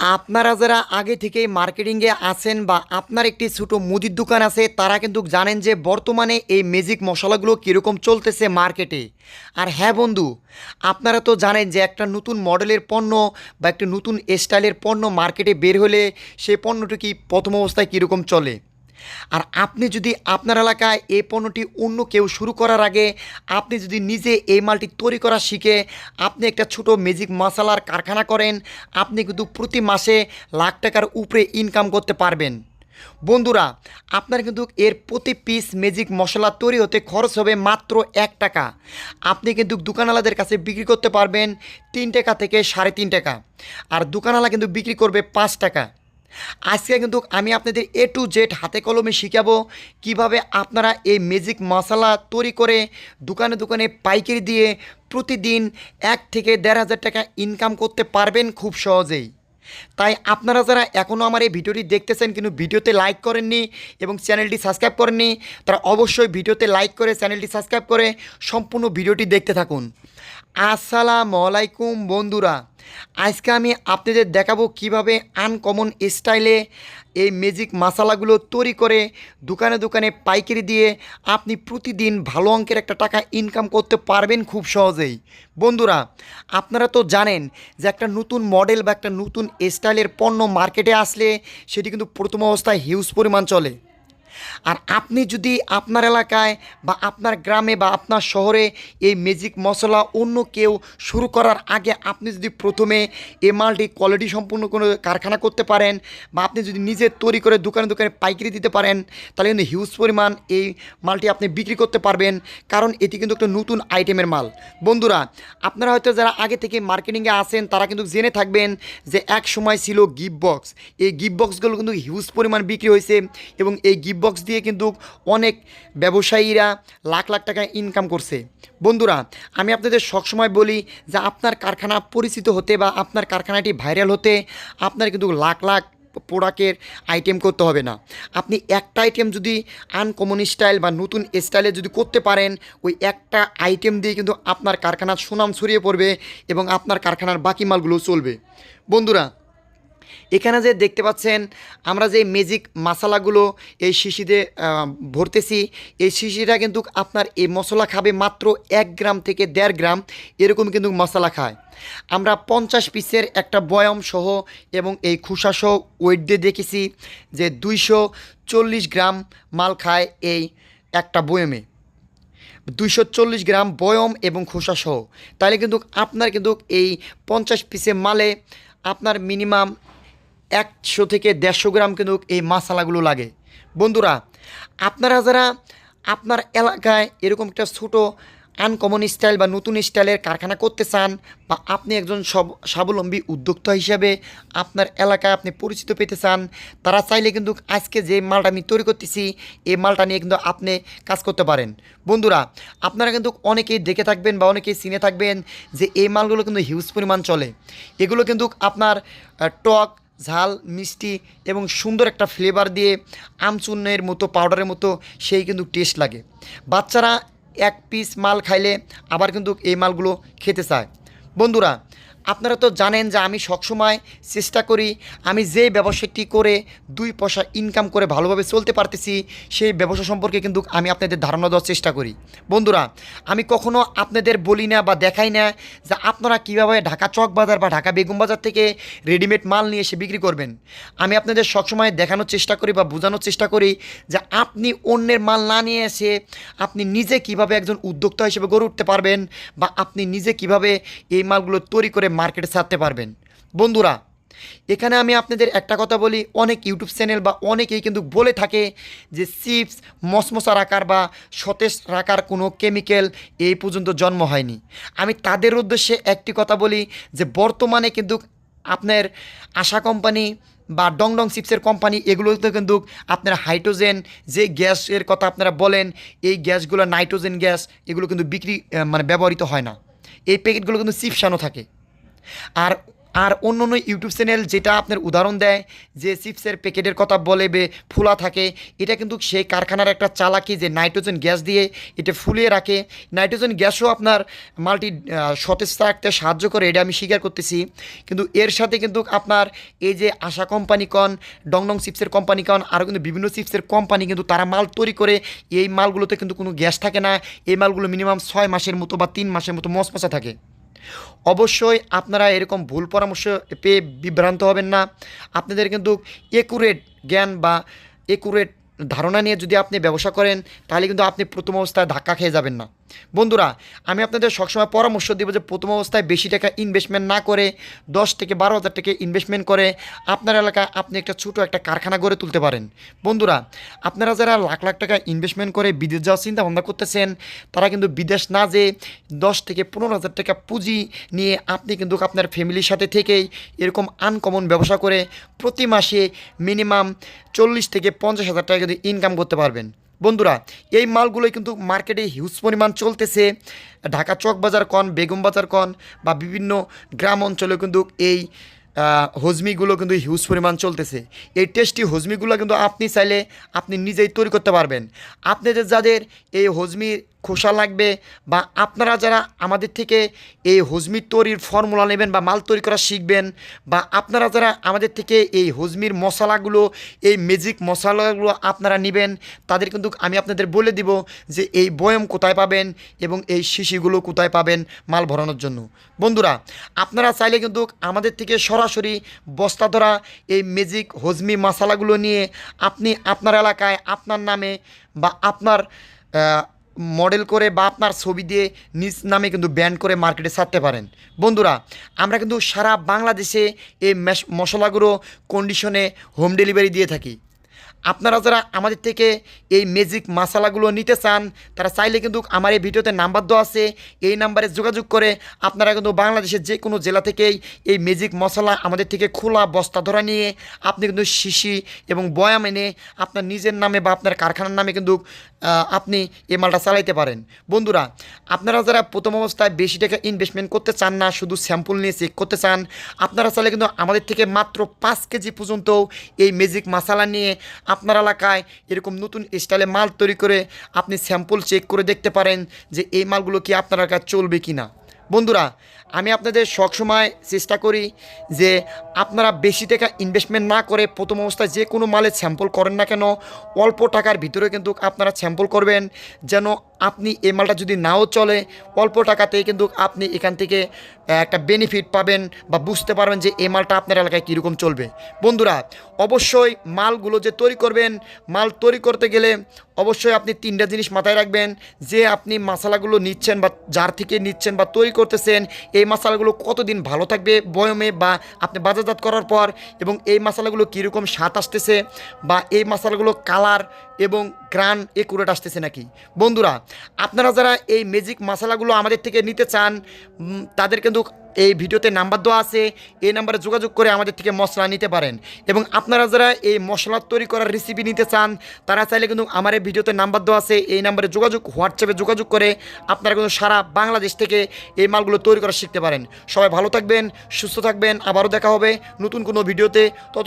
আপনারা যারা আগে থেকেই মার্কেটিংয়ে আছেন বা আপনার একটি ছোটো মুদির দোকান আছে, তারা কিন্তু জানেন যে বর্তমানে এই ম্যাজিক মশলাগুলো কীরকম চলতেছে মার্কেটে। আর হ্যাঁ বন্ধু, আপনারা তো জানেন যে একটা নতুন মডেলের পণ্য বা একটা নতুন স্টাইলের পণ্য মার্কেটে বের হলে সে পণ্যটি কি প্রথম অবস্থায় কীরকম চলে? আর আপনি যদি আপনার এলাকায় এই পণ্যটি অন্য কেউ শুরু করার আগে আপনি যদি নিজে এই মালটি তৈরি করা শিখে আপনি একটা ছোট ম্যাজিক মশালার কারখানা করেন, আপনি কিন্তু প্রতি মাসে লাখ টাকার উপরে ইনকাম করতে পারবেন। বন্ধুরা, আপনার কিন্তু এর প্রতি পিস ম্যাজিক মশলা তৈরি হতে খরচ হবে মাত্র এক টাকা। আপনি কিন্তু দোকানওয়ালাদের কাছে বিক্রি করতে পারবেন তিন টাকা থেকে সাড়ে তিন টাকা। আর দোকানওয়ালা কিন্তু বিক্রি করবে পাঁচ টাকা। আজকে কিন্তু আমি আপনাদের এ টু জেড হাতে কলমে শিখাবো কীভাবে আপনারা এই ম্যাজিক মশলা তৈরি করে দোকানে দোকানে পাইকারি দিয়ে প্রতিদিন এক থেকে দেড় হাজার টাকা ইনকাম করতে পারবেন খুব সহজেই। তাই আপনারা যারা এখনও আমার এই ভিডিওটি দেখতেছেন কিন্তু ভিডিওতে লাইক করেননি এবং চ্যানেলটি সাবস্ক্রাইব করেননি, তারা অবশ্যই ভিডিওতে লাইক করে চ্যানেলটি সাবস্ক্রাইব করে সম্পূর্ণ ভিডিওটি দেখতে থাকুন। আসসালামু আলাইকুম বন্ধুরা। আজকে আমি আপনাদের দেখাবো কীভাবে আনকমন স্টাইলে এই ম্যাজিক মশালাগুলো তৈরি করে দোকানে দোকানে পাইকারি দিয়ে আপনি প্রতিদিন ভালো অঙ্কের একটা টাকা ইনকাম করতে পারবেন খুব সহজেই। বন্ধুরা, আপনারা তো জানেন যে একটা নতুন মডেল বা একটা নতুন স্টাইলের পণ্য মার্কেটে আসলে সেটি কিন্তু প্রথম অবস্থায় হিউজ পরিমাণ চলে। আর আপনি যদি আপনার এলাকায় বা আপনার গ্রামে বা আপনার শহরে এই ম্যাজিক মশলা অন্য কেউ শুরু করার আগে আপনি যদি প্রথমে এই মালটি কোয়ালিটি সম্পূর্ণ কোনো কারখানা করতে পারেন বা আপনি যদি নিজে তৈরি করে দোকানে দোকানে পাইকারি দিতে পারেন, তাহলে কিন্তু হিউজ পরিমাণ এই মালটি আপনি বিক্রি করতে পারবেন। কারণ এটি কিন্তু একটা নতুন আইটেমের মাল। বন্ধুরা, আপনারা হয়তো যারা আগে থেকে মার্কেটিংয়ে আসেন তারা কিন্তু জেনে থাকবেন যে এক সময় ছিল গিফট বক্স এই গিফট বক্সগুলো কিন্তু হিউজ পরিমাণ বিক্রি হয়েছে এবং এই গিফট বক্স দিয়ে কিন্তু অনেক ব্যবসায়ীরা লাখ লাখ টাকা ইনকাম করছে। বন্ধুরা, আমি আপনাদের সবসময় বলি যে আপনার কারখানা পরিচিত হতে বা আপনার কারখানাটি ভাইরাল হতে আপনার কিন্তু লাখ লাখ প্রোডাক্টের আইটেম করতে হবে না। আপনি একটা আইটেম যদি আনকমন স্টাইল বা নতুন স্টাইলে যদি করতে পারেন, ওই একটা আইটেম দিয়ে কিন্তু আপনার কারখানার সুনাম ছড়িয়ে পড়বে এবং আপনার কারখানার বাকি মালগুলো চলবে। বন্ধুরা এখানে যে দেখতে পাচ্ছেন, আমরা যে ম্যাজিক মশলাগুলো এই শিশিতে ভরতেছি, এই শিশিটা কিন্তু আপনার এই মশলা খাবে মাত্র এক গ্রাম থেকে দেড় গ্রাম, এরকম কিন্তু মশলা খায়। আমরা পঞ্চাশ পিসের একটা বয়াম সহ এবং এই খোসা সহ ওয়েট দিয়ে দেখেছি যে দুইশো চল্লিশ গ্রাম মাল খায় এই একটা বয়মে। দুইশো চল্লিশ গ্রাম বয়ম এবং খোসা সহ। তাহলে কিন্তু আপনার কিন্তু এই পঞ্চাশ পিসে মালে আপনার মিনিমাম একশো থেকে দেড়শো গ্রাম কিন্তু এই মশালাগুলো লাগে। বন্ধুরা, আপনারা যারা আপনার এলাকায় এরকম একটা ছোটো আনকমন স্টাইল বা নতুন স্টাইলের কারখানা করতে চান বা আপনি একজন সব, স্বাবলম্বী উদ্যোক্তা হিসাবে আপনার এলাকায় আপনি পরিচিত পেতে চান, তারা চাইলে কিন্তু আজকে যে মালটা আমি তৈরি করতেছি, এই মালটা নিয়ে কিন্তু আপনি কাজ করতে পারেন। বন্ধুরা, আপনারা কিন্তু অনেকেই দেখে থাকবেন বা অনেকেই চিনে থাকবেন যে এই মালগুলো কিন্তু হিউজ পরিমাণ চলে। এগুলো কিন্তু আপনার টক ঝাল, মিষ্টি এবং সুন্দর একটা ফ্লেভার দিয়ে আমচূর্ণের মতো পাউডারের মতো, সেই কিন্তু টেস্ট লাগে। বাচ্চারা এক পিস মাল খাইলে আবার কিন্তু এই মালগুলো খেতে চায়। বন্ধুরা আপনারা তো জানেন যে আমি সবসময় চেষ্টা করি, আমি যে ব্যবসাটি করে দুই পয়সা ইনকাম করে ভালোভাবে চলতে পারতেছি, সেই ব্যবসা সম্পর্কে কিন্তু আমি আপনাদের ধারণা দেওয়ার চেষ্টা করি। বন্ধুরা, আমি কখনো আপনাদের বলি না বা দেখাই না যে আপনারা কীভাবে ঢাকা চক বাজার বা ঢাকা বেগম বাজার থেকে রেডিমেড মাল নিয়ে এসে বিক্রি করবেন। আমি আপনাদের সবসময় দেখানোর চেষ্টা করি বা বোঝানোর চেষ্টা করি যে আপনি অন্যের মাল না নিয়ে এসে আপনি নিজে কীভাবে একজন উদ্যোক্তা হিসেবে গড়ে উঠতে পারবেন বা আপনি নিজে কীভাবে এই মালগুলো তৈরি করে মার্কেটে ছাড়তে পারবেন। বন্ধুরা, এখানে আমি আপনাদের একটা কথা বলি, অনেক ইউটিউব চ্যানেল বা অনেকেই কিন্তু বলে থাকে যে চিপস, মশমশা রাখার বা সতেজ রাখার কোনো কেমিক্যাল এই পর্যন্ত জন্ম হয়নি। আমি তাদের উদ্দেশ্যে একটি কথা বলি যে বর্তমানে কিন্তু আপনার আশা কোম্পানি বা ডং ডং চিপসের কোম্পানি এগুলোতে কিন্তু আপনার হাইড্রোজেন যে গ্যাসের কথা আপনারা বলেন, এই গ্যাসগুলো নাইট্রোজেন গ্যাস এগুলো কিন্তু বিক্রি মানে ব্যবহৃত হয় না। এই প্যাকেটগুলো কিন্তু চিপসানো থাকে। আর আর অন্য অন্য ইউটিউব চ্যানেল যেটা আপনার উদাহরণ দেয় যে চিপসের প্যাকেটের কথা বলে বে ফুলা থাকে, এটা কিন্তু সেই কারখানার একটা চালাকি যে নাইট্রোজেন গ্যাস দিয়ে এটা ফুলিয়ে রাখে। নাইট্রোজেন গ্যাসও আপনার মাল্টি সতেজ রাখতে সাহায্য করে, এটা আমি স্বীকার করতেছি। কিন্তু এর সাথে কিন্তু আপনার এই যে আশা কোম্পানি কন ডং ডং চিপসের কোম্পানি কন, আরও কিন্তু বিভিন্ন চিপসের কোম্পানি কিন্তু তারা মাল তৈরি করে, এই মালগুলোতে কিন্তু কোনো গ্যাস থাকে না। এই মালগুলো মিনিমাম ছয় মাসের মতো বা তিন মাসের মতো মশমশা থাকে। অবশ্যই আপনারা এরকম ভুল পরামর্শ পেয়ে বিভ্রান্ত হবেন না। আপনাদের কিন্তু একুরেট জ্ঞান বা একুরেট ধারণা নিয়ে যদি আপনি ব্যবসা করেন, তাহলে কিন্তু আপনি প্রথম অবস্থায় ধাক্কা খেয়ে যাবেন না। বন্ধুরা, আমি আপনাদের সবসময় পরামর্শ দিব যে প্রথম অবস্থায় বেশি টাকা ইনভেস্টমেন্ট না করে, দশ থেকে বারো হাজার টাকা ইনভেস্টমেন্ট করে আপনার এলাকায় আপনি একটা ছোটো একটা কারখানা গড়ে তুলতে পারেন। বন্ধুরা, আপনারা যারা লাখ লাখ টাকা ইনভেস্টমেন্ট করে বিদেশ যাওয়ার চিন্তা ভাবনা করতেছেন, তারা কিন্তু বিদেশ না যে দশ থেকে পনেরো হাজার টাকা পুঁজি নিয়ে আপনি কিন্তু আপনার ফ্যামিলির সাথে থেকেই এরকম আনকমন ব্যবসা করে প্রতি মাসে মিনিমাম চল্লিশ থেকে পঞ্চাশ হাজার টাকা কিন্তু ইনকাম করতে পারবেন। বন্ধুরা, এই মালগুলোই কিন্তু মার্কেটে হিউজ পরিমাণ চলতেছে। ঢাকা চক বাজার কন বেগম বাজার কন বা বিভিন্ন গ্রাম অঞ্চলে কিন্তু এই হজমিগুলো কিন্তু হিউজ পরিমাণ চলতেছে। এই টেস্টি হজমিগুলো কিন্তু আপনি চাইলে আপনি নিজেই তৈরি করতে পারবেন। আপনাদের যাদের এই হজমির খোসা লাগবে বা আপনারা যারা আমাদের থেকে এই হজমির তৈরির ফর্মুলা নেবেন বা মাল তৈরি করা শিখবেন বা আপনারা যারা আমাদের থেকে এই হজমির মশলাগুলো, এই ম্যাজিক মশলাগুলো আপনারা নেবেন, তাদের কিন্তু আমি আপনাদের বলে দিব যে এই বয়ম কোথায় পাবেন এবং এই শিশিগুলো কোথায় পাবেন মাল ভরানোর জন্য। বন্ধুরা, আপনারা চাইলে কিন্তু আমাদের থেকে সরাসরি বস্তা ধরা এই ম্যাজিক হজমি মশলাগুলো নিয়ে আপনি আপনার এলাকায়, আপনার নামে বা আপনার মডেল করে বা আপনার ছবি দিয়ে নিজ নামে কিন্তু ব্যান্ড করে মার্কেটে ছাড়তে পারেন। বন্ধুরা, আমরা কিন্তু সারা বাংলাদেশে এই মেশ- মশলাগুলো কন্ডিশনে হোম ডেলিভারি দিয়ে থাকি। আপনারা যারা আমাদের থেকে এই ম্যাজিক মশলাগুলো নিতে চান, তারা চাইলে কিন্তু আমার এই ভিডিওতে নাম্বার দেওয়া আছে। এই নাম্বারে যোগাযোগ করে আপনারা কিন্তু বাংলাদেশের যে কোনো জেলা থেকেই এই ম্যাজিক মশলা আমাদের থেকে খোলা বস্তা ধরা নিয়ে আপনি কিন্তু শিশি এবং বয়াম এনে আপনার নিজের নামে বা আপনার কারখানার নামে কিন্তু আপনি এই মালটা চালাইতে পারেন। বন্ধুরা, আপনারা যারা প্রথম অবস্থায় বেশি টাকা ইনভেস্টমেন্ট করতে চান না, শুধু স্যাম্পল নিয়ে চেক করতে চান, আপনারা চাইলে কিন্তু আমাদের থেকে মাত্র পাঁচ কেজি পর্যন্ত এই ম্যাজিক মশালা নিয়ে আপনার এলাকায় এরকম নতুন স্টাইলে মাল তৈরি করে আপনি স্যাম্পল চেক করে দেখতে পারেন যে এই মালগুলো কি আপনার এলাকায় চলবে কি না বন্ধুরা আমি আপনাদের সবসময় চেষ্টা করি যে আপনারা বেশি টাকা ইনভেস্টমেন্ট না করে প্রথম অবস্থায় যে কোনো মালের স্যাম্পল করেন না কেন, অল্প টাকার ভিতরে কিন্তু আপনারা স্যাম্পল করবেন যেন আপনি এই মালটা যদি নাও চলে, অল্প টাকাতেই কিন্তু আপনি এখান থেকে একটা বেনিফিট পাবেন বা বুঝতে পারবেন যে এই মালটা আপনার এলাকায় কীরকম চলবে। বন্ধুরা, অবশ্যই মালগুলো যে তৈরি করবেন, মাল তৈরি করতে গেলে অবশ্যই আপনি তিনটা জিনিস মাথায় রাখবেন, যে আপনি মশলাগুলো নিচ্ছেন বা যার থেকে নিচ্ছেন বা তৈরি করতেছেন এই মশলাগুলো কতদিন ভালো থাকবে বয়মে বা আপনি বাজারজাত করার পর? এবং এই মশলাগুলো কীরকম স্বাদ আসতেছে? বা এই মশলাগুলো কালার এবং গ্রান একুরেট আসতেছে নাকি? বন্ধুরা, আপনারা যারা এই ম্যাজিক মশলাগুলো আমাদের থেকে নিতে চান তাদের কিন্তু এই ভিডিওতে নাম্বার দেওয়া আছে, এই নাম্বারে যোগাযোগ করে আমাদের থেকে মশলা নিতে পারেন। এবং আপনারা যারা এই মশলা তৈরি করার রেসিপি নিতে চান, তারা চাইলে কিন্তু আমার এই ভিডিওতে নাম্বার দেওয়া আছে, এই নাম্বারে যোগাযোগ হোয়াটসঅ্যাপে যোগাযোগ করে আপনারা কিন্তু সারা বাংলাদেশ থেকে এই মালগুলো তৈরি করা শিখতে পারেন। সবাই ভালো থাকবেন, সুস্থ থাকবেন, আবারও দেখা হবে নতুন কোনো ভিডিওতে। তত